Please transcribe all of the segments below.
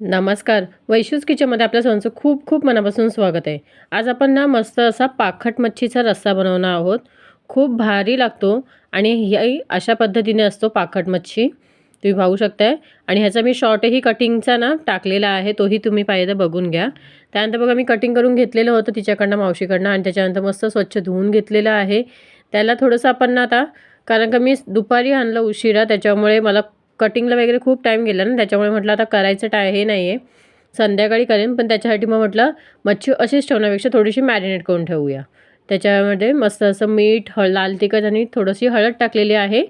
नमस्कार. वैशूज किचनमध्ये आपल्या सर्वांचं खूप खूप मनापासून स्वागत आहे. आज आपण ना मस्त असा पाखट मच्छीचा रस्सा बनवणार आहोत. खूप भारी लागतो आणि ही अशा पद्धतीने असतो पाखट मच्छी. तुम्ही पाहू शकताय. आणि ह्याचा मी शॉर्टही कटिंगचा ना टाकलेला आहे तोही तुम्ही पाहिजे बघून घ्या. त्यानंतर बघा मी कटिंग करून घेतलेलं होतं तिच्याकडनं मावशीकडनं आणि त्याच्यानंतर मस्त स्वच्छ धुवून घेतलेलं आहे. त्याला थोडंसं आपण ना आता कारण का मी दुपारी आणलं उशिरा त्याच्यामुळे मला कटिंगला वगैरे खूप टाईम गेला ना त्याच्यामुळे म्हटलं आता करायचं टाय हे नाही आहे संध्याकाळी करेन पण त्याच्यासाठी मग म्हटलं मच्छी अशीच ठेवण्यापेक्षा थोडीशी मॅरिनेट करून ठेवूया. त्याच्यामध्ये मस्त असं मीठ हळ लाल तिखट आणि थोडीशी हळद टाकलेली आहे.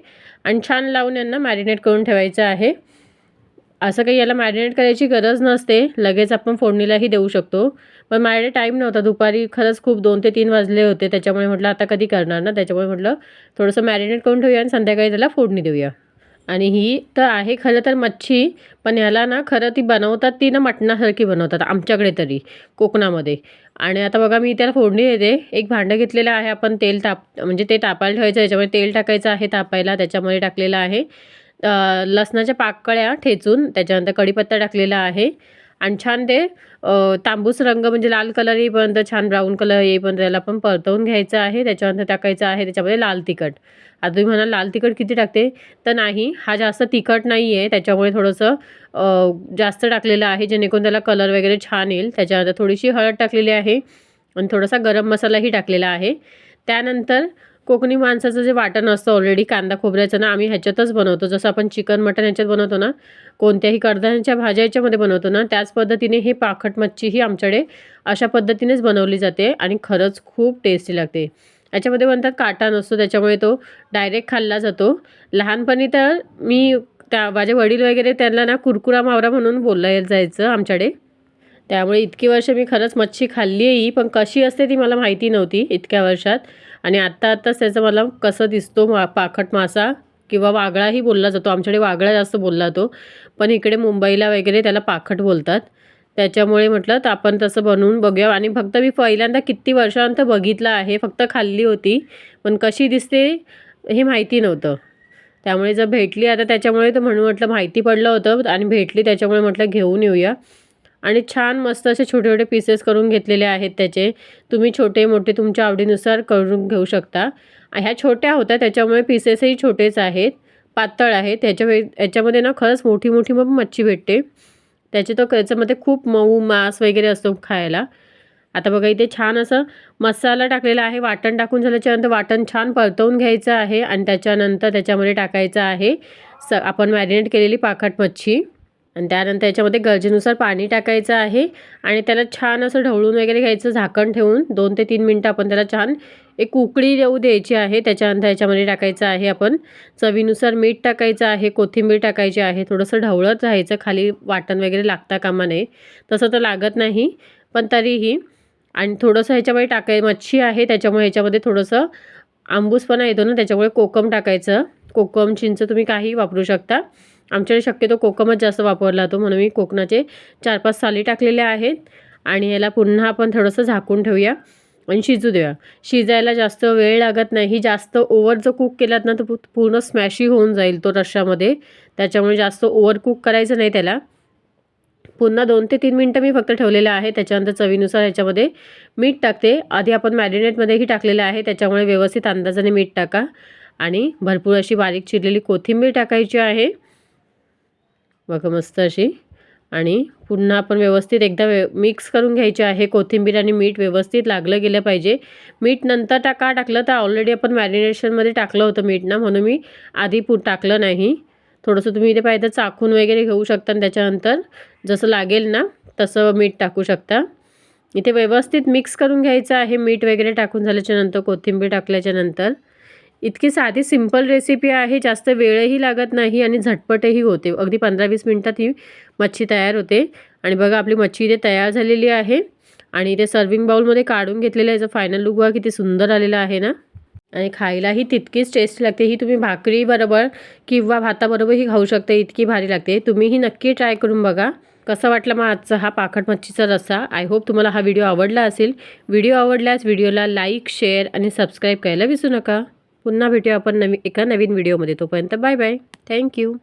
आणि छान लावून यांना मॅरिनेट करून ठेवायचं आहे. असं काही याला मॅरिनेट करायची गरज नसते. लगेच आपण फोडणीलाही देऊ शकतो. पण माझ्याकडे टाईम नव्हता. दुपारी खरंच खूप दोन ते तीन वाजले होते. त्याच्यामुळे म्हटलं आता कधी करणार ना? त्याच्यामुळे म्हटलं थोडंसं मॅरिनेट करून ठेवूया आणि संध्याकाळी त्याला फोडणी देऊया. आणि ही तर आहे खरं तर मच्छी पण ह्याला ना खरं ती बनवतात ती ना मटणासारखी बनवतात आमच्याकडे तरी कोकणामध्ये. आणि आता बघा मी त्याला फोडणी देते. एक भांडं घेतलेलं आहे आपण तेल ताप म्हणजे ते तापायला ठेवायचं याच्यामध्ये तेल टाकायचं आहे तापायला त्याच्यामध्ये टाकलेलं आहे. लसणाच्या पाकळ्या ठेचून त्याच्यानंतर कढीपत्ता टाकलेला आहे. आणि छान ते तांबूस रंग म्हणजे लाल कलर येईपर्यंत छान ब्राऊन कलर येईपर्यंत त्याला पण परतवून घ्यायचं आहे. त्याच्यानंतर टाकायचं आहे त्याच्यामध्ये लाल तिखट. आता तुम्ही म्हणाल लाल तिखट किती टाकते? तर नाही हा जास्त तिखट नाही आहे त्याच्यामुळे थोडंसं जास्त टाकलेलं आहे जेणेकरून त्याला कलर वगैरे छान येईल. त्याच्यानंतर थोडीशी हळद टाकलेली आहे. आणि थोडासा गरम मसालाही टाकलेला आहे. त्यानंतर कोकणी माणसाचं जे वाटण असतं ऑलरेडी कांदा खोबऱ्याचं ना आम्ही ह्याच्यातच बनवतो. जसं आपण चिकन मटन ह्याच्यात बनवतो ना कोणत्याही कडधान्याच्या भाज्या याच्यामध्ये बनवतो ना त्याच पद्धतीने हे पाखट मच्छी ही आमच्याकडे अशा पद्धतीनेच बनवली जाते आणि खरंच खूप टेस्टी लागते. याच्यामध्ये म्हणतात काटा नसतो त्याच्यामुळे तो डायरेक्ट खाल्ला जातो. लहानपणी तर मी त्या माझे वडील वगैरे त्यांना ना कुरकुरा मावरा म्हणून बोलला जायचं आमच्याकडे. त्यामुळे इतकी वर्ष मी खरंच मच्छी खाल्ली आहे पण कशी असते ती मला माहिती नव्हती इतक्या वर्षात. आणि आत्ता आत्ताच त्याचं मला कसं दिसतो मा पाखट मासा किंवा वागळाही बोलला जातो. आमच्याकडे वागळा जास्त बोलला जातो पण इकडे मुंबईला वगैरे त्याला पाखट बोलतात. त्याच्यामुळे म्हटलं तर आपण तसं बनवून बघूया. आणि फक्त मी पहिल्यांदा किती वर्षानंतर बघितलं आहे फक्त खाल्ली होती. पण कशी दिसते हे माहिती नव्हतं. त्यामुळे जर भेटली आता त्याच्यामुळे तर म्हणून म्हटलं माहिती पडलं होतं. आणि भेटली त्याच्यामुळे म्हटलं घेऊन येऊया. आणि छान मस्त असे छोटे छोटे पीसेस करून घेतलेले आहेत त्याचे. तुम्ही छोटे मोठे तुमच्या आवडीनुसार करून घेऊ शकता. ह्या छोट्या होत्या त्याच्यामुळे पीसेसही छोटेच आहेत. पातळ आहेत. त्याच्या याच्यामध्ये ना खरंच मोठी मोठी मग मच्छी भेटते. त्याचे तर त्याच्यामध्ये खूप मऊ मांस वगैरे असतो खायला. आता बघा इथे छान असं मसाला टाकलेला आहे. वाटण टाकून झाल्याच्यानंतर वाटण छान परतवून घ्यायचं आहे आणि त्याच्यानंतर त्याच्यामध्ये टाकायचं आहे. स आपण मॅरिनेट केलेली पाखट मच्छी. आणि त्यानंतर याच्यामध्ये गरजेनुसार पाणी टाकायचं आहे आणि त्याला छान असं ढवळून वगैरे घ्यायचं झाकण ठेवून. दोन ते तीन मिनटं आपण त्याला छान एक उकळी देऊ द्यायची आहे. त्याच्यानंतर याच्यामध्ये टाकायचं आहे आपण चवीनुसार मीठ टाकायचं आहे कोथिंबीर टाकायची आहे. थोडंसं ढवळत राहायचं खाली वाटण वगैरे लागता कामा नये. तसं तर लागत नाही पण तरीही. आणि थोडंसं ह्याच्यामध्ये टाकाय मच्छी आहे त्याच्यामुळे ह्याच्यामध्ये थोडंसं आंबूसपणा येतो ना त्याच्यामुळे कोकम टाकायचं. कोकम चिंच तुम्ही काही वापरू शकता. आमच्याकडे शक्यतो कोकमच जास्त वापरला जातो म्हणून मी कोकणाचे चार पाच साली टाकलेले आहेत. आणि याला पुन्हा आपण थोडंसं झाकून ठेवूया आणि शिजू देऊया. शिजायला जास्त वेळ लागत नाही. जास्त ओव्हर जर कुक केलात ना तर पूर्ण स्मॅशी होऊन जाईल तो रश्यामध्ये त्याच्यामुळे जास्त ओव्हर कुक करायचं नाही त्याला. पुन्हा दोन ते तीन मिनटं मी फक्त ठेवलेलं आहे. त्याच्यानंतर चवीनुसार ह्याच्यामध्ये मीठ टाकते. आधी आपण मॅरिनेटमध्येही टाकलेलं आहे. त्याच्यामुळे व्यवस्थित अंदाजाने मीठ टाका. आणि भरपूर अशी बारीक चिरलेली कोथिंबीर टाकायची आहे. बघा मस्त अशी. आणि पुन्हा आपण व्यवस्थित एकदा व्य मिक्स करून घ्यायचे आहे. कोथिंबीर आणि मीठ व्यवस्थित लागलं गेलं पाहिजे. मीठ नंतर टाका टाकलं? तर ऑलरेडी आपण मॅरिनेशनमध्ये टाकलं होतं मीठ ना? म्हणून मी आधी पू टाकलं नाही. थोडंसं तुम्ही इथे पाहिजे चाकून वगैरे घेऊ शकता. आणि त्याच्यानंतर जसं लागेल ना तसं मीठ टाकू शकता. इथे व्यवस्थित मिक्स करून घ्यायचं आहे. मीठ वगैरे टाकून झाल्याच्यानंतर कोथिंबीर टाकल्याच्यानंतर इतकी साधी सिंपल रेसिपी आहे जास्त वेळही लागत नाही आणि झटपटही होते. अगदी पंधरा वीस मिनटात ही मच्छी तयार होते. आणि बघा आपली मच्छी इथे तयार झालेली आहे. आणि इथे सर्विंग बाउलमध्ये काढून घेतलेलं याचं फायनल लुक बघा किती सुंदर आलेला आहे ना? आणि खायलाही तितकीच टेस्ट लागते. ही तुम्ही भाकरीबरोबर किंवा भाताबरोबरही खाऊ शकता. इतकी भारी लागते. तुम्हीही नक्की ट्राय करून बघा. कसा वाटला मग आजचा हा पाखट मच्छीचा रस्सा? आय होप तुम्हाला हा व्हिडिओ आवडला असेल. व्हिडिओ आवडल्यास व्हिडिओला लाईक शेअर आणि सबस्क्राईब करायला विसरू नका. पुन्हा भेटूया आपण नवी एका नवीन व्हिडिओमध्ये. तोपर्यंत बाय बाय. थँक्यू